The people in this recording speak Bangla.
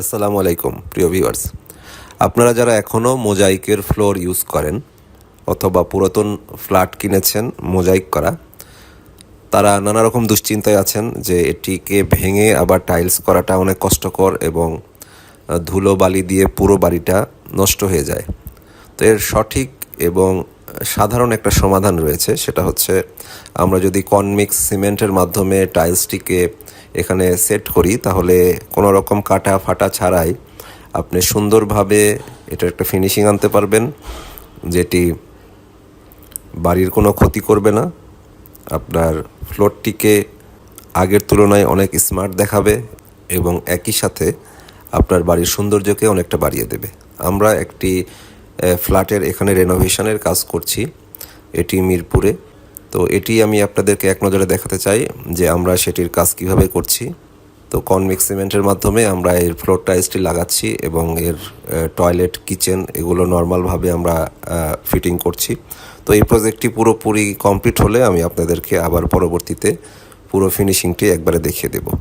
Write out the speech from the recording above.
আসসালামু আলাইকুম, প্রিয় ভিউয়ার্স আপনারা যারা এখনও মোজাইকের ফ্লোর ইউজ করেন অথবা পুরাতন ফ্ল্যাট কিনেছেন মোজাইক করা, তারা নানা রকম দুশ্চিন্তায় আছেন যে এটিকে ভেঙে আবার টাইলস করাটা অনেক কষ্টকর এবং, ধুলো বালি দিয়ে পুরো বাড়িটা নষ্ট হয়ে যায়। তো এর সঠিক এবং সাধারণ একটা সমাধান রয়েছে, সেটা হচ্ছে আমরা যদি কনমিক্স সিমেন্টের মাধ্যমে টাইলসটিকে এখানে সেট করি, তাহলে কোনো রকম কাটা ফাটা ছাড়াই আপনি সুন্দরভাবে এটা একটা ফিনিশিং আনতে পারবেন, যেটি বাড়ির কোনো ক্ষতি করবে না। আপনার ফ্লোরটিকে আগের তুলনায় অনেক স্মার্ট দেখাবে এবং একই সাথে আপনার বাড়ির সৌন্দর্যকে অনেকটা বাড়িয়ে দেবে। আমরা একটি ফ্ল্যাটের এখানে রেনোভেশনের কাজ করছি, এটি মিরপুরে। তো এটি আমি আপনাদেরকে এক নজরে দেখাতে চাই যে আমরা সেটির কাজ কীভাবে করছি। তো কনমিক্স সিমেন্টের মাধ্যমে আমরা এর ফ্লোর টাইলসটি লাগাচ্ছি এবং এর টয়লেট কিচেন এগুলো নর্মালভাবে আমরা ফিটিং করছি। তো এই প্রজেক্টটি পুরোপুরি কমপ্লিট হলে আমি আপনাদেরকে আবার পরবর্তীতে পুরো ফিনিশিংটি একবারে দেখিয়ে দেবো।